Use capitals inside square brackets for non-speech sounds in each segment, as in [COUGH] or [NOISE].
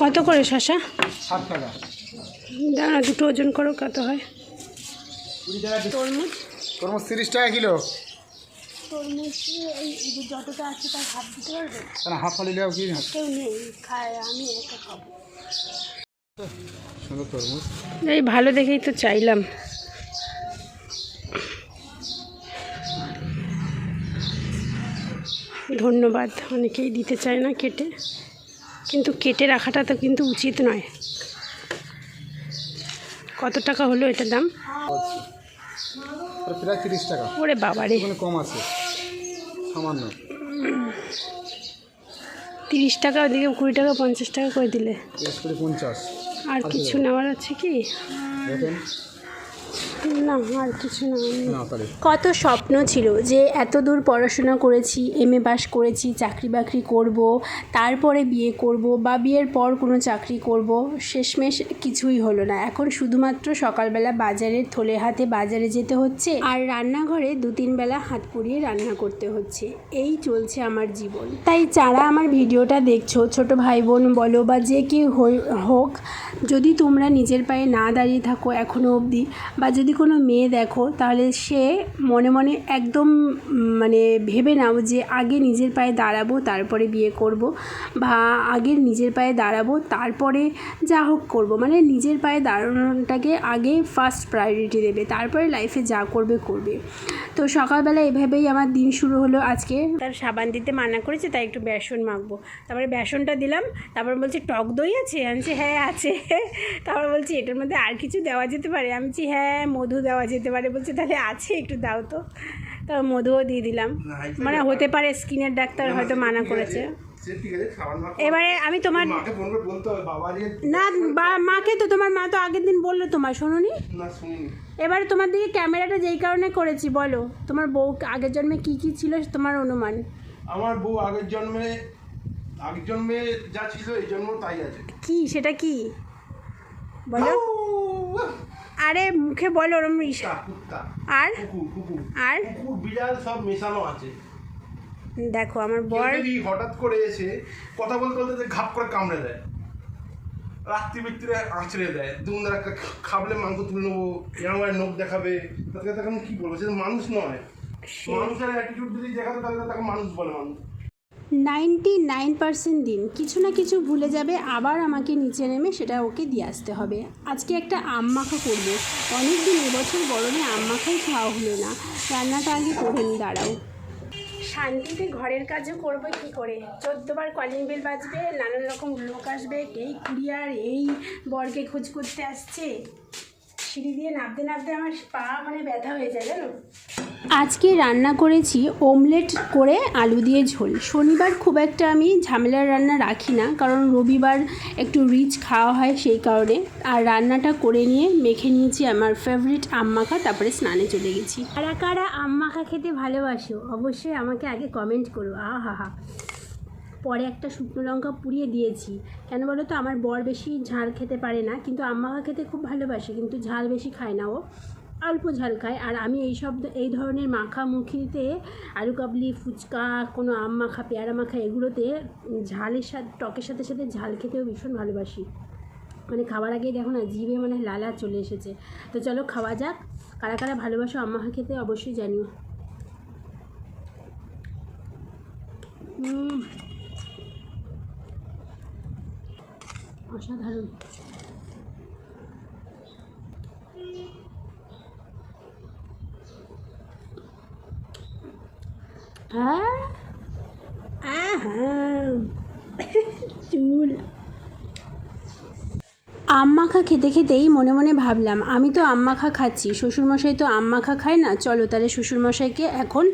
কত করে শশা? ষাট টাকা। দাঁড়া দুটো ওজন করো কত হয়? তরমুজ? তরমুজ তিরিশ টাকা কিলো। তরমুজ যতটা আছে তার হাফ দিতে পারবে? কেন হাফ ফালি লিয়াও কি কেউ নেই খায় আমি একা খাব। সুন্দর তরমুজ। এই ভালো দেখেই তো চাইলাম। ধন্যবাদ অনেকেই দিতে চায় না কেটে। কিন্তু কেটে রাখাটা তো কিন্তু উচিত নয়। কত টাকা হলো এটার দাম? প্রায় তিরিশ টাকা। ওরে বাবারে। কম আছে। সামান্য। তিরিশ টাকা ওদিকে কুড়ি টাকা পঞ্চাশ টাকা করে দিলে। পঞ্চাশ। আর কিছু নেওয়ার আছে কি? না আর কিছু না কত স্বপ্ন ছিল যে এত দূর পড়াশোনা করেছি এম এ পাস করেছি চাকরি বাকরি করব তারপরে বিয়ে করব বা বিয়ের পর কোনো চাকরি করব শেষমেশ কিছুই হলো না। এখন শুধুমাত্র সকালবেলা বাজারের থলে হাতে বাজারে যেতে হচ্ছে আর রান্নাঘরে দু তিন বেলা হাত পুড়িয়ে রান্না করতে হচ্ছে। এই চলছে আমার জীবন। তাই যারা আমার ভিডিওটা দেখছ ছোট ভাই বোন বলো বা যে কেউ হই- হোক যদি তোমরা নিজের পায়ে না দাঁড়িয়ে থাকো এখনও অবধি বা যদি কোনো মেয়ে দেখো, তাহলে সে মনে মনে একদম মানে ভেবে নাও যে আগে নিজের পায়ে দাঁড়াবো, তারপরে বিয়ে করব, বা আগে নিজের পায়ে দাঁড়াবো, তারপরে যা হোক করব। মানে নিজের পায়ে দাঁড়ানোটাকে আগে ফার্স্ট প্রায়োরিটি দেবে, তারপরে লাইফে যা করবে করবে। তো সকালবেলা এভাবেই আমার দিন শুরু হলো আজকে। তার সাবান দিতে মানা করেছে, তাই একটু বেসন মাখবো। তারপরে বেসনটা দিলাম, তারপর বলছে, টক দই আছে? আমি হ্যাঁ আছে। তারপর বলছি, এটার মধ্যে আর কিছু দেওয়া যেতে পারে? আমি হ্যাঁ মধু দেওয়া যেতে পারে বলছে তাহলে আছে একটু দাও তো। তারপর মধুও দিয়ে দিলাম। মানে হতে পারে স্কিনের ডাক্তার হয়তো মানা করেছে। এবারে আমি তোমার না মাকে তো তোমার মা তো আগের দিন বলল তোমার শোনোনি? না এবারে তোমার দিকে ক্যামেরাটা যেই কারণে করেছি বলো। তোমার বউ আগের জন্মে কি কি ছিল তোমার অনুমান? আমার বউ আগের জন্মে আগের জন্মে যা ছিল এই জন্ম তাই আছে। কি সেটা কি? বলো। আরে মুখে বলো ওরম আর? আর? কুকুর বিড়াল সব মেশানো আছে। দেখো আমার বর হঠাৎ করে এসে কথা বলতে বলতে যে ঘাপ করে কামড়ে দেয় রাত্রি বিত্রিরে আঁচড়ে দেয় দুমদার একটা খাবলে মাংস তুলে নেব এরকম করে নখ দেখাবে তাকে তখন কি বলব? সে মানুষ নয়। মানুষের অ্যাটিটিউড যদি দেখাতো তাহলে তাকে মানুষ বলে মানুষ। নাইনটি নাইন পার্সেন্ট দিন। কিছু না কিছু ভুলে যাবে, আবার আমাকে নিচে নেমে সেটা ওকে দিয়ে আসতে হবে। আজকে একটা আম মাখা করব। অনেক দিন এবছর গরমে আম মাখাই খাওয়া হলো না। রান্নাটা আগে করে নি দাঁড়াও। শান্তিতে ঘরের কাজও করব কি করে? চোদ্দবার কলিং বেল বাজবে, নানান রকম লোক আসবে, এই কুরিয়ার এই বরকে খোঁজ করতে আসছে। সিঁড়ি দিয়ে নামতে নামতে আমার পা মানে ব্যথা হয়ে যায়, জানো? আজকে রান্না করেছি ওমলেট করে আলু দিয়ে ঝোল। শনিবার খুব একটা আমি ঝামেলার রান্না রাখি না, কারণ রবিবার একটু রিচ খাওয়া হয় সেই কারণে। আর রান্নাটা করে নিয়ে মেখে নিয়েছি আমার ফেভারিট আম মাখা তারপরে স্নানে চলে গেছি। কারা কারা আম মাখা খেতে ভালোবাসো, অবশ্যই আমাকে আগে কমেন্ট করো। আহা হা। পরে একটা শুকনো লঙ্কা পুড়িয়ে দিয়েছি। কেন বলো তো, আমার বর বেশি ঝাল খেতে পারে না, কিন্তু আম মাখা খেতে খুব ভালোবাসে, কিন্তু ঝাল বেশি খায় না ও। অল্প ঝাল খায়। আর আমি এই সব এই ধরনের মাখামুখিতে আলু কাবলি, ফুচকা, কোনো আম মাখা, পেয়ারা মাখা, এগুলোতে ঝালের সাথে, টকের সাথে সাথে ঝাল খেতেও ভীষণ ভালোবাসি। মানে খাবার আগে দেখো না, জিভে মানে লালা চলে এসেছে। তো চলো খাওয়া যাক। কারা কারা ভালোবাসো আম মাখা খেতে অবশ্যই জানিও। অসাধারণ। হ্যাঁ আহা। [LAUGHS] চুল। আম মাখা খেতে খেতেই মনে মনে ভাবলাম, আমি তো আম মাখা খাচ্ছি, শ্বশুরমশাই তো আম মাখা খায় না, চলো তাহলে শ্বশুরমশাইকে এখন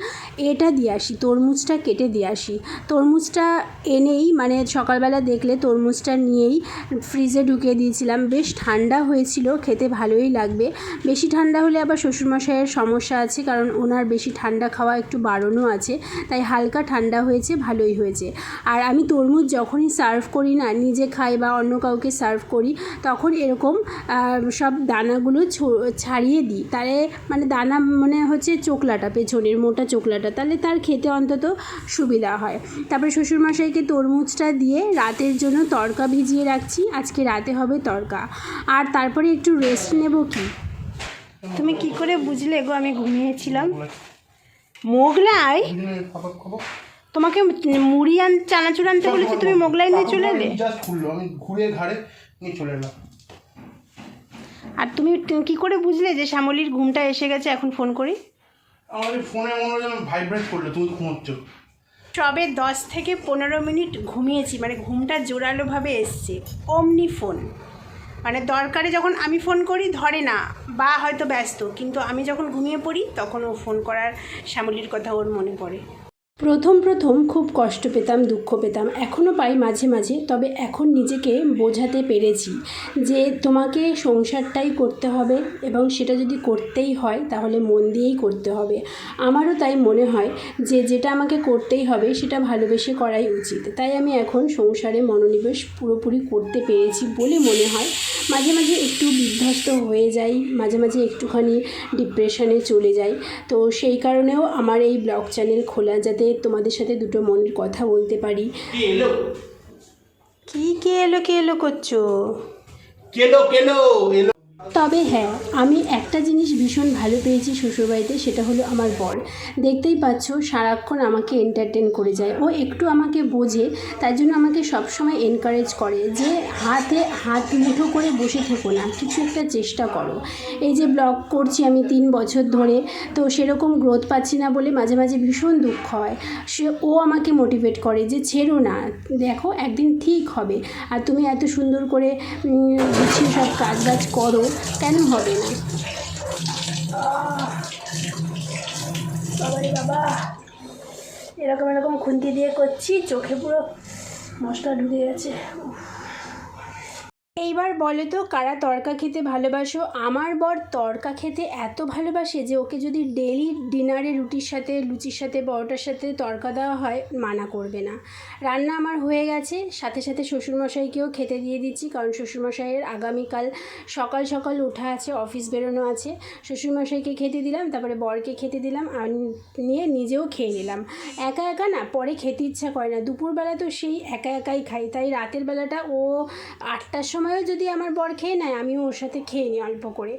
এটা দিয়ে আসি, তরমুজটা কেটে দিয়ে আসি। তরমুজটা এনেই মানে সকালবেলা দেখলে তরমুজটা নিয়েই ফ্রিজে ঢুকিয়ে দিয়েছিলাম, বেশ ঠান্ডা হয়েছিল, খেতে ভালোই লাগবে। বেশি ঠান্ডা হলে আবার শ্বশুরমশাইয়ের সমস্যা আছে, কারণ ওনার বেশি ঠান্ডা খাওয়া একটু বারণও আছে, তাই হালকা ঠান্ডা হয়েছে, ভালোই হয়েছে। আর আমি তরমুজ যখনই সার্ভ করি না, নিজে খাই বা অন্য কাউকে সার্ভ করি, তখন এরকম সব দানাগুলো ছো- ছাড়িয়ে দিই। তাহলে মানে দানা মানে হচ্ছে চোকলাটা পেছনের মোটা চোকলাটা তাহলে তার খেতে অন্তত সুবিধা হয়। তারপরে শ্বশুরমশাইকে তরমুজটা দিয়ে রাতের জন্য তড়কা ভিজিয়ে রাখছি। আজকে রাতে হবে তড়কা আর তারপরে একটু রেস্ট নেব কি? তুমি কি করে বুঝলে গো? আমি ঘুমিয়েছিলাম। মোগলাই? তোমাকে মুড়ি আন চানাচুর আনতে বলেছি তুমি মোগলাই নিয়ে চলে এলে? জাস্ট খুললো আমি ঘুরে ঘাড়ে নিয়ে চলে এলাম। আর তুমি কি করে বুঝলে যে শ্যামলির ঘুমটা এসে গেছে? এখন ফোন করি। আমাদের ফোনে মনে হয় যেন ভাইব্রেট করল তুমি ঘুমোচ্ছ। সবে দশ থেকে পনেরো মিনিট ঘুমিয়েছি মানে ঘুমটা জোরালোভাবে এসছে অমনি ফোন মানে দরকারে যখন আমি ফোন করি ধরে না বা হয়তো ব্যস্ত কিন্তু আমি যখন ঘুমিয়ে পড়ি তখন ও ফোন করার শ্যামলির কথা ওর মনে পড়ে। প্রথম প্রথম খুব কষ্ট পেতাম, দুঃখ পেতাম, এখনও পাই মাঝে মাঝে, তবে এখন নিজেকে বোঝাতে পেরেছি যে তোমাকে সংসারটাই করতে হবে এবং সেটা যদি করতেই হয় তাহলে মন দিয়েই করতে হবে। আমারও তাই মনে হয় যে যেটা আমাকে করতেই হবে সেটা ভালোবেসে করাই উচিত। তাই আমি এখন সংসারে মনোনিবেশ পুরোপুরি করতে পেরেছি বলে মনে হয়। মাঝে মাঝে একটু বিধ্বস্ত হয়ে যাই, মাঝে মাঝে একটুখানি ডিপ্রেশনে চলে যাই। তো সেই কারণেও আমার এই ব্লগ চ্যানেল খোলা যাতে তোমাদের সাথে দুটো মনের কথা বলতে পারি। কি কি কে এলো কে এলো করছ? কেলো কেলো এলো। তবে হ্যাঁ আমি একটা জিনিস ভীষণ ভালো পেয়েছি শ্বশুরবাড়িতে, সেটা হলো আমার বর। দেখতেই পাচ্ছ সারাক্ষণ আমাকে এন্টারটেন করে যায়। ও একটু আমাকে বোঝে তার জন্য আমাকে সবসময় এনকারেজ করে যে হাতে হাত মুঠো করে বসে থেকো না, কিছু একটা চেষ্টা করো। এই যে ব্লগ করছি আমি তিন বছর ধরে, তো সেরকম গ্রোথ পাচ্ছি না বলে মাঝে মাঝে ভীষণ দুঃখ হয়। সে, ও আমাকে মোটিভেট করে যে ছেড়ো না, দেখো একদিন ঠিক হবে। আর তুমি এত সুন্দর করে গুছিয়ে সব কাজ বাজ করো কেন হবে না বাবা এরকম এরকম খুন্তি দিয়ে করছি চোখে পুরো মশলা ঢুকে গেছে। এইবার বলো তো, কারা তড়কা খেতে ভালোবাসো? আমার বর তড়কা খেতে এত ভালোবাসে যে ওকে যদি ডেলি ডিনারে রুটির সাথে, লুচির সাথে, পরোটার সাথে তড়কা দেওয়া হয়, মানা করবে না। রান্না আমার হয়ে গেছে, সাথে সাথে শ্বশুরমশাইকেও খেতে দিয়ে দিচ্ছি, কারণ শ্বশুরমশাইয়ের আগামীকাল সকাল সকাল ওঠা আছে অফিস বেরোনো আছে। শ্বশুরমশাইকে খেতে দিলাম, তারপরে বরকে খেতে দিলাম আর নিয়ে নিজেও খেয়ে নিলাম। একা একা না, পরে খেতে ইচ্ছা করে না। দুপুরবেলা তো সেই একা একাই খাই, তাই রাতের বেলাটা ও আটটার সময়ও যদি আমার বর খেয়ে নেয় আমিও ওর সাথে খেয়ে নিই অল্প করে।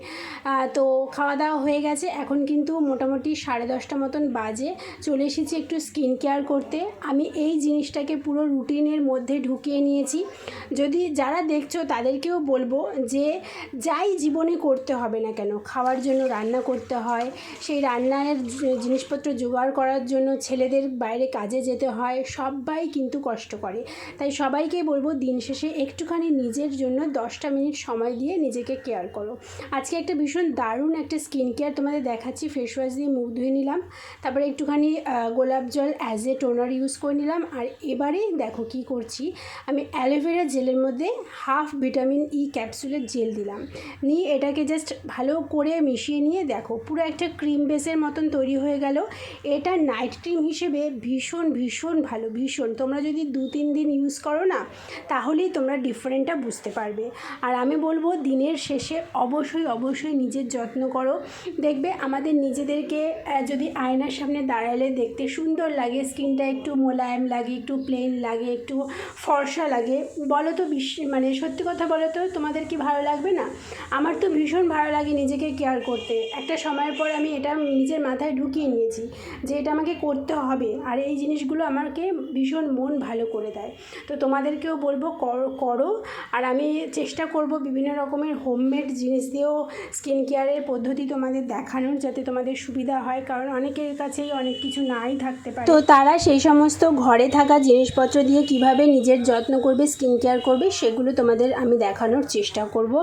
তো খাওয়া দাওয়া হয়ে গেছে। এখন কিন্তু মোটামুটি সাড়ে দশটা মতন বাজে। চলে এসেছি একটু স্কিন কেয়ার করতে। আমি এই জিনিসটাকে পুরো রুটিনের মধ্যে ঢুকিয়ে নিয়েছি। যদি যারা দেখছ তাদেরকেও বলব যে যাই জীবনে করতে হবে না কেন, খাওয়ার জন্য রান্না করতে হয়। সেই রান্নার জিনিসপত্র জোগাড় করার জন্য ছেলেদের বাইরে কাজে যেতে হয়। সবাই কিন্তু কষ্ট করে। তাই সবাইকে বলব দিন শেষে একটুখানি নিজের জন্য দশটা মিনিট সময় দিয়ে নিজেকে কেয়ার করো। আজকে একটা ভীষণ দারুণ একটা স্কিন কেয়ার তোমাদের দেখাচ্ছি ফেস ওয়াশ দিয়ে মুখ ধুয়ে নিলাম, তারপরে একটুখানি গোলাপ জল অ্যাজ এ টোনার ইউজ করে নিলাম, আর এবারে দেখো কি করছি, আমি অ্যালোভেরা জেলের মধ্যে হাফ ভিটামিন ই ক্যাপসুলের জেল দিলাম, নিয়ে এটাকে জাস্ট ভালো করে মিশিয়ে নিয়ে দেখো, পুরো একটা ক্রিম বেসের মতন তৈরি হয়ে গেল, এটা নাইট ক্রিম হিসেবে ভীষণ ভীষণ ভালো, ভীষণ, তোমরা যদি দু তিন দিন ইউজ করো না, তাহলেই তোমরা ডিফারেন্টটা বুঝতে পারবে, আর আমি বলব দিনের শেষে অবশ্যই অবশ্যই নিজের যত্ন করো। দেখবে আমাদের নিজেদেরকে যদি আয়নার সামনে দাঁড়ালে দেখতে সুন্দর লাগে, স্কিনটা একটু মোলায়েম লাগে, একটু প্লেন লাগে, একটু ফর্সা লাগে বলো তো বিশ মানে সত্যি কথা বলো তো তোমাদের কি ভালো লাগবে না? আমার তো ভীষণ ভালো লাগে নিজেকে কেয়ার করতে। একটা সময়ের পর আমি এটা নিজের মাথায় ঢুকিয়ে নিয়েছি যে এটা আমাকে করতে হবে। আর এই জিনিসগুলো আমাকে ভীষণ মন ভালো করে দেয়। তো তোমাদেরকেও বলব, করো আর আমি চেষ্টা করব বিভিন্ন রকমের হোমমেড জিনিস দিয়েও স্কিন কেয়ারের পদ্ধতি তোমাদের দেখানোর যাতে তোমাদের সুবিধা হয়, কারণ অনেকের কাছেই অনেক কিছু নাই থাকতে পারে। তো তারা সেই সমস্ত ঘরে থাকা জিনিসপত্র দিয়ে কীভাবে নিজের যত্ন করবে স্কিন কেয়ার করবে, সেগুলো তোমাদের আমি দেখানোর চেষ্টা করব।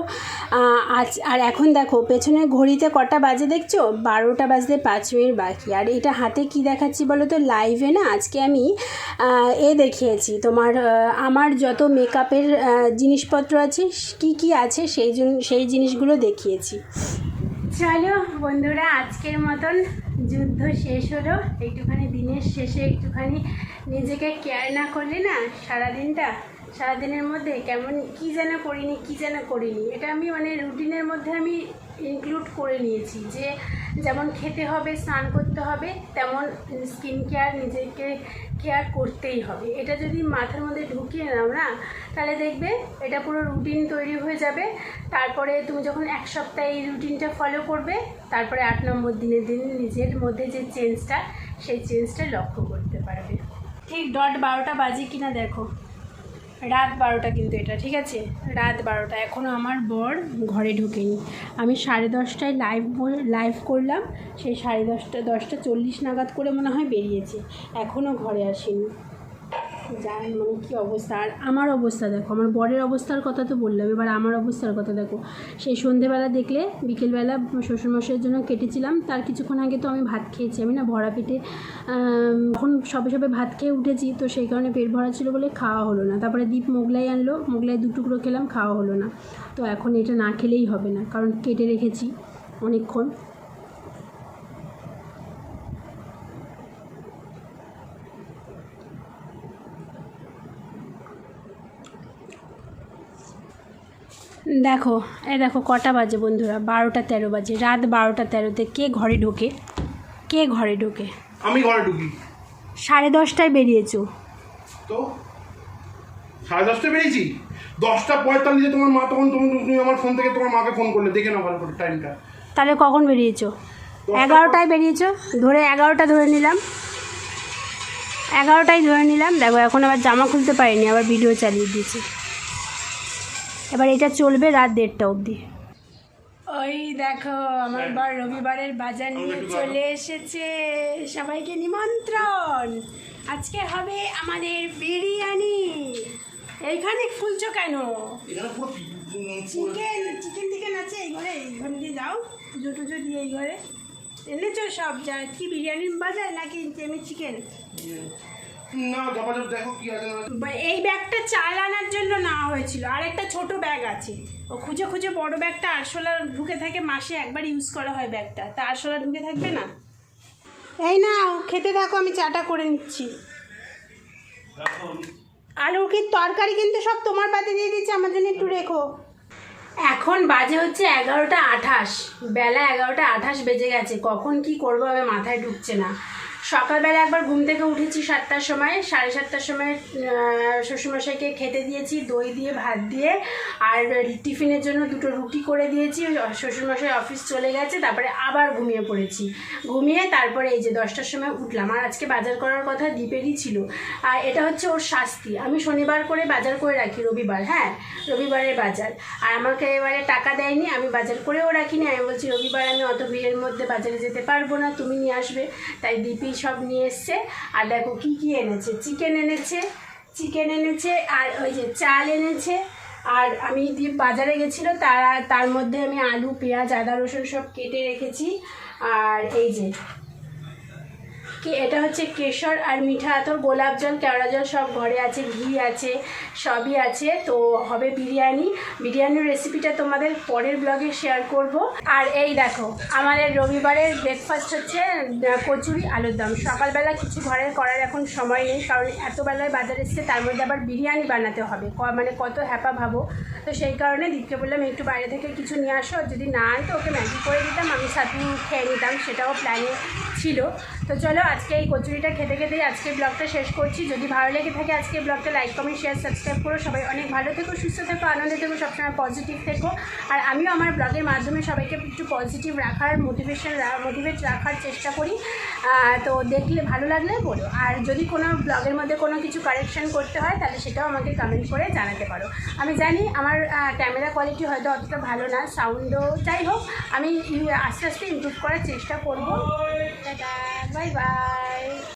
আজ, আর এখন দেখো, পেছনে ঘড়িতে কটা বাজে দেখছ? বারোটা বাজতে পাঁচ মিনিট বাকি। আর এটা হাতে কি দেখাচ্ছি বলো তো লাইভে না, আজকে আমি এ দেখিয়েছি। তোমার আমার যত মেকআপের জিনিসপত্র আছে, কি কি আছে, সেই জন্য সেই জিনিসগুলো দেখিয়েছি। চলো বন্ধুরা, আজকের মতন যুদ্ধ শেষ হলো। একটুখানি দিনের শেষে একটুখানি নিজেকে কেয়ার না করলে না সারাদিনটা, সারাদিনের মধ্যে কেমন কী যেন করিনি, কী যেন করিনি। এটা আমি মানে রুটিনের মধ্যে আমি ইনক্লুড করে নিয়েছি যে যেমন খেতে হবে, স্নান করতে হবে, তেমন স্কিন কেয়ার নিজেকে কেয়ার করতেই হবে। এটা যদি মাথার মধ্যে ঢুকিয়ে নাও না, তাহলে দেখবে এটা পুরো রুটিন তৈরি হয়ে যাবে। তারপরে তুমি যখন এক সপ্তাহে এই রুটিনটা ফলো করবে, তারপরে আট নম্বর দিনের দিন নিজের মধ্যে যে চেঞ্জটা সেই চেঞ্জটা লক্ষ্য করতে পারবে। ঠিক ডট বারোটা বাজে কিনা দেখো। রাত বারোটা কিন্তু এটা, ঠিক আছে? রাত বারোটা। এখনও আমার বর ঘরে ঢোকেনি। আমি সাড়ে দশটায় লাইভ লাইভ করলাম। সেই সাড়ে দশটা দশটা চল্লিশ নাগাদ করে মনে হয় বেরিয়েছে। এখনও ঘরে আসেনি। জান মানে কী অবস্থা? আর আমার অবস্থা দেখো, আমার বরের অবস্থার কথা তো বললাম, এবার আমার অবস্থার কথা দেখো। সেই সন্ধেবেলা দেখলে, বিকেলবেলা শ্বশুরমশাইয়ের জন্য কেটেছিলাম, তার কিছুক্ষণ আগে তো আমি ভাত খেয়েছি, আমি না ভরা পেটে এখন সবে সবে ভাত খেয়ে উঠেছি, তো সেই কারণে পেট ভরা ছিল বলে খাওয়া হলো না। তারপরে দীপ মোগলাই আনলো, মোগলাই দু টুকরো খেলাম, খাওয়া হলো না। তো এখন এটা না খেলেই হবে না, কারণ কেটে রেখেছি অনেকক্ষণ। দেখো এ দেখো কটা বাজে বন্ধুরা? বারোটা তেরো বাজে। রাত বারোটা তেরোতে কে ঘরে ঢোকে? কে ঘরে ঢোকে? আমি ঘরে ঢুকি। সাড়ে দশটায় বেরিয়েছো। তো? সাড়ে দশটা বেরিয়েছি? দশটা পঁয়তাল্লিশে তোমার মা তখন তুমি তুমি আমার ফোন থেকে তোমার মাকে ফোন করলে। দেখে নাও ভালো করে টাইমটা তাহলে কখন বেরিয়েছো? এগারোটায় বেরিয়েছো? ধরে এগারোটা ধরে নিলাম। এগারোটায় ধরে নিলাম। দেখো এখন আবার জামা খুলতে পারিনি আবার ভিডিও চালিয়ে দিয়েছি। এবার এটা চলবে রাত দেড়টা অবধি। ওই দেখো আমার বার রবিবারের বাজার নিয়ে চলে এসেছে। সবাইকে নিমন্ত্রণ। আজকে হবে আমাদের বিরিয়ানি। এইখানে ফুলছো কেন? চিকেন চিকেন টিকেন আছে এই ঘরে এই ঘরে দিয়ে যাও। পুজো টুজো দিয়ে এই ঘরে। এনেছো সব যা কি বিরিয়ানির বাজার নাকি এমনি চিকেন এই ব্যাগটা চাল আনার জন্য নেওয়া হয়েছিল। আর একটা ছোট ব্যাগ আছে। ও খুঁজে খুঁজে বড় ব্যাগটা আরশোলা ঢুকে থাকে মাসে একবার ইউজ করা হয় ব্যাগটা। তা আরশোলা ঢুকে থাকবে না? এই না খেতে থাকো, আমি চাটা করে নিচ্ছি। আলুর কি তরকারি কিন্তু সব তোমার পাতে দিয়ে দিচ্ছি, আমার জন্য একটু রেখো। এখন বাজে হচ্ছে এগারোটা আঠাশ। বেলা এগারোটা আঠাশ বেজে গেছে। কখন কি করব আমি মাথায় ঢুকছে না। সকালবেলা একবার ঘুম থেকে উঠেছি সাতটার সময়, সাড়ে সাতটার সময় শ্বশুরমশাইকে খেতে দিয়েছি, দই দিয়ে, ভাত দিয়ে, আর টিফিনের জন্য দুটো রুটি করে দিয়েছি, শ্বশুরমশাই অফিস চলে গেছে, তারপরে আবার ঘুমিয়ে পড়েছি। ঘুমিয়ে তারপরে এই যে দশটার সময় উঠলাম, আর আজকে বাজার করার কথা দ্বীপেরই ছিল। আর এটা হচ্ছে ওর শাস্তি, আমি শনিবার করে বাজার করে রাখি, রবিবার হ্যাঁ রবিবারের বাজার। আর আমাকে এবারে টাকা দেয়নি, আমি বাজার করেও রাখিনি, আমি বলছি রবিবার আমি অত ভিড়ের মধ্যে বাজারে যেতে পারব না, তুমি নিয়ে আসবে। তাই দীপি সব নিয়ে এসছে। আর দেখো কী কী এনেছে? চিকেন এনেছে চিকেন এনেছে, আর ওই যে চাল এনেছে। আর আমি দিয়ে বাজারে গেছিল, তারা তার মধ্যে আমি আলু, পেঁয়াজ, আদা, রসুন সব কেটে রেখেছি। আর এই যে এটা হচ্ছে কেশর আর মিঠা। আতর গোলাপ জল, কেওড়া জল সব ঘরে আছে, ঘি আছে, সবই আছে। তো হবে বিরিয়ানি। বিরিয়ানির রেসিপিটা তোমাদের পরের ব্লগে শেয়ার করব। আর এই দেখো, আমাদের রবিবারের ব্রেকফাস্ট হচ্ছে কচুরি আলুর দম। সকালবেলা কিছু ঘরের করার এখন সময় নেই, কারণ এতবেলায় বাজার এসছে তার মধ্যে আবার বিরিয়ানি বানাতে হবে। ক- মানে কত হ্যাপা ভাবো। তো সেই কারণে দিদিকে বললাম, একটু বাইরে থেকে কিছু নিয়ে আসো। যদি না আনতো ওকে ম্যাগি করে দিতাম, আমি সাথে খেয়ে নিতাম। সেটাও প্ল্যানে ছিল। তো চলো আজকে এই কচুরিটা খেতে খেতেই আজকে ব্লগটা শেষ করছি। যদি ভালো লেগে থাকে আজকে ব্লগটা লাইক কমেন্ট শেয়ার সাবস্ক্রাইব করো। সবাই অনেক ভালো থেকো, সুস্থ থেকো, আনন্দে থেকো, সবসময় পজিটিভ থেকো। আর আমিও আমার ব্লগের মাধ্যমে সবাইকে একটু পজিটিভ রাখার মোটিভেশন মোটিভেট রাখার চেষ্টা করি। তো দেখলে ভালো লাগলে বলো। আর যদি কোনো ব্লগের মধ্যে কোনো কিছু কারেকশান করতে হয়, তাহলে সেটাও আমাকে কমেন্ট করে জানাতে পারো। আমি জানি আমার ক্যামেরা কোয়ালিটি হয়তো অতটা ভালো না সাউন্ডও যাই হোক, আমি আস্তে আস্তে ইমপ্রুভ করার চেষ্টা করব। Bye-bye. bye